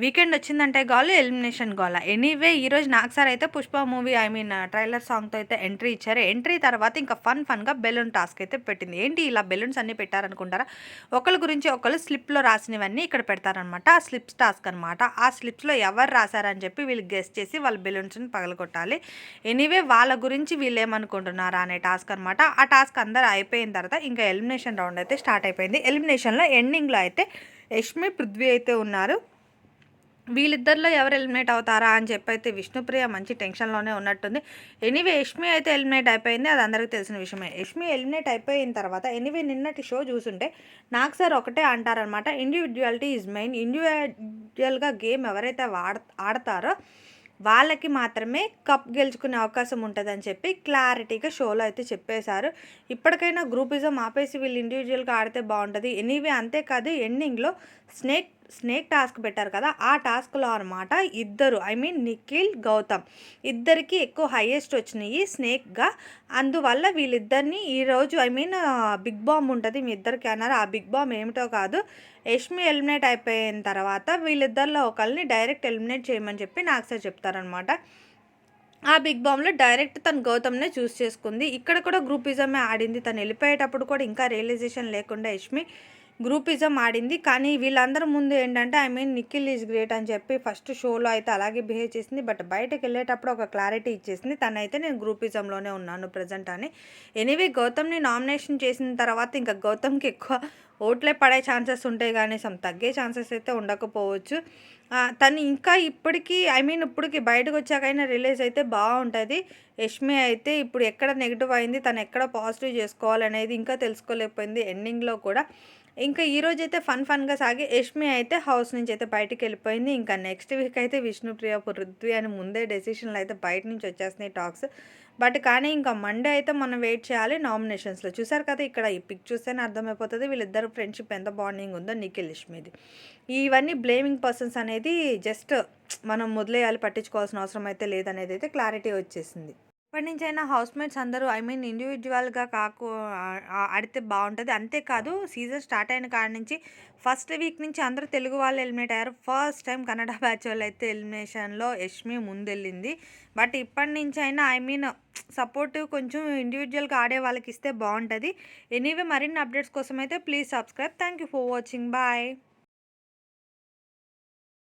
Weekend వచ్చిందంటే గాలు elimination గోల. Anyway ఈరోజు నాకు సార్ అయితే Pushpa movie I mean trailer సాంగ్తో అయితే ఎంట్రీ ఇచ్చారు. ఎంట్రీ తర్వాత ఇంకా ఫన్ ఫన్గా బెలూన్ టాస్క్ అయితే పెట్టింది. ఏంటి ఇలా బెలూన్స్ అన్నీ పెట్టారనుకుంటారా? ఒకరి గురించి ఒకరు స్లిప్లో రాసినవన్నీ ఇక్కడ పెడతారనమాట ఆ స్లిప్స్ టాస్క్ అనమాట ఆ స్లిప్స్లో ఎవరు రాశారని చెప్పి వీళ్ళు గెస్ట్ చేసి వాళ్ళ బెలూన్స్ని పగలగొట్టాలి. ఎనీవే వాళ్ళ గురించి వీళ్ళు ఏమనుకుంటున్నారా అనే టాస్క్ అనమాట ఆ టాస్క్ అందరూ అయిపోయిన తర్వాత ఇంకా ఎలిమినేషన్ రౌండ్ అయితే స్టార్ట్ అయిపోయింది. ఎలిమినేషన్లో ఎండింగ్లో అయితే యష్మి పృథ్వీ అయితే ఉన్నారు. వీళ్ళిద్దరిలో ఎవరు ఎలిమినేట్ అవుతారా అని చెప్పి అయితే విష్ణుప్రియ మంచి టెన్షన్లోనే ఉన్నట్టుంది. ఎనీవే యష్మి అయితే ఎలిమినేట్ అయిపోయింది. అది అందరికీ తెలిసిన విషయమే. యష్మి ఎలిమినేట్ అయిపోయిన తర్వాత ఎనీవే నిన్నటి షో చూసుంటే నాకు సార్ ఒకటే అంటారనమాట ఇండివిజువాలిటీ ఈజ్ మెయిన్ ఇండివిజువల్గా గేమ్ ఎవరైతే వాడ ఆడతారో వాళ్ళకి మాత్రమే కప్ గెలుచుకునే అవకాశం ఉంటుందని చెప్పి క్లారిటీగా షోలో అయితే చెప్పేశారు. ఇప్పటికైనా గ్రూపిజం ఆపేసి వీళ్ళు ఇండివిజువల్గా ఆడితే బాగుంటుంది. ఎనీవే అంతేకాదు ఎండింగ్లో స్నేక్ స్నేక్ టాస్క్ పెట్టారు కదా ఆ టాస్క్లో అనమాట ఇద్దరు ఐ మీన్ నిఖిల్ గౌతమ్. ఇద్దరికి ఎక్కువ హైయెస్ట్ వచ్చినాయి స్నేక్గా. అందువల్ల వీళ్ళిద్దరిని ఈరోజు ఐ మీన్ బిగ్ బాంబ్ ఉంటుంది మీ ఇద్దరికి అన్నారు. ఆ బిగ్ బాంబ్ ఏమిటో కాదు యష్మి ఎలిమినేట్ అయిపోయిన తర్వాత వీళ్ళిద్దరిలో ఒకరిని డైరెక్ట్ ఎలిమినేట్ చేయమని చెప్పి నాకు సార్ చెప్తారనమాట ఆ బిగ్ బామ్లో డైరెక్ట్ తను గౌతమ్నే చూస్ చేసుకుంది. ఇక్కడ కూడా గ్రూపిజమే ఆడింది. తను వెళ్ళిపోయేటప్పుడు కూడా ఇంకా రియలైజేషన్ లేకుండా యష్మి గ్రూపిజం ఆడింది. కానీ వీళ్ళందరి ముందు ఏంటంటే I mean Nikhil is great అని చెప్పి ఫస్ట్ షోలో అయితే అలాగే బిహేవ్ చేసింది. బట్ బయటకు వెళ్ళేటప్పుడు ఒక క్లారిటీ ఇచ్చేసింది. తనైతే నేను గ్రూపిజంలోనే ఉన్నాను ప్రజెంట్ అని. ఎనీవే గౌతమ్ని నామినేషన్ చేసిన తర్వాత ఇంకా గౌతమ్కి ఎక్కువ ఓట్లే పడే ఛాన్సెస్ ఉంటాయి కానీ సమ్ తగ్గే ఛాన్సెస్ అయితే ఉండకపోవచ్చు. తను ఇంకా ఇప్పటికీ ఐ మీన్ ఇప్పటికి బయటకు వచ్చాకైనా రిలీజ్ అయితే బాగుంటుంది. యష్మి అయితే ఇప్పుడు ఎక్కడ నెగిటివ్ అయింది తను ఎక్కడ పాజిటివ్ చేసుకోవాలనేది ఇంకా తెలుసుకోలేకపోయింది ఎండింగ్లో కూడా. ఇంకా ఈరోజు అయితే ఫన్ ఫన్గా సాగి యష్మి అయితే హౌస్ నుంచి అయితే బయటికి వెళ్ళిపోయింది. ఇంకా నెక్స్ట్ వీక్ అయితే విష్ణుప్రియ పృథ్వీ అని ముందే డెసిషన్లు అయితే బయట నుంచి వచ్చేస్తున్నాయి టాక్స్. బట్ కానీ ఇంకా మండే అయితే మనం వెయిట్ చేయాలి నామినేషన్స్లో. చూసారు కదా ఇక్కడ ఈ పిక్ చూస్తేనే అర్థమైపోతుంది. వీళ్ళిద్దరు ఫ్రెండ్షిప్ ఎంత బాండింగ్ ఉందో నిఖిల్ యష్మిది ఇవన్నీ బ్లేమింగ్ పర్సన్స్ అనేది జస్ట్ మనం మొదలేయాలి పట్టించుకోవాల్సిన అవసరం అయితే లేదనేది అయితే క్లారిటీ వచ్చేసింది. ఇప్పటి నుంచి అయినా హౌస్ మేట్స్ అందరూ ఐ మీన్ ఇండివిజువల్గా కాకు ఆడితే బాగుంటుంది. అంతేకాదు సీజన్ స్టార్ట్ అయిన కాడ నుంచి ఫస్ట్ వీక్ నుంచి అందరూ తెలుగు వాళ్ళు ఎలిమినేట్ అయ్యారు. ఫస్ట్ టైం కన్నడ బ్యాచ్ వాళ్ళు అయితే ఎలిమినేషన్లో యష్మి ముందెళ్ళింది. బట్ ఇప్పటి నుంచి అయినా ఐ మీన్ సపోర్ట్ కొంచెం ఇండివిజువల్గా ఆడే వాళ్ళకి ఇస్తే బాగుంటుంది. ఎనీవే మరిన్ని అప్డేట్స్ కోసం అయితే please subscribe. Thank you for watching. Bye.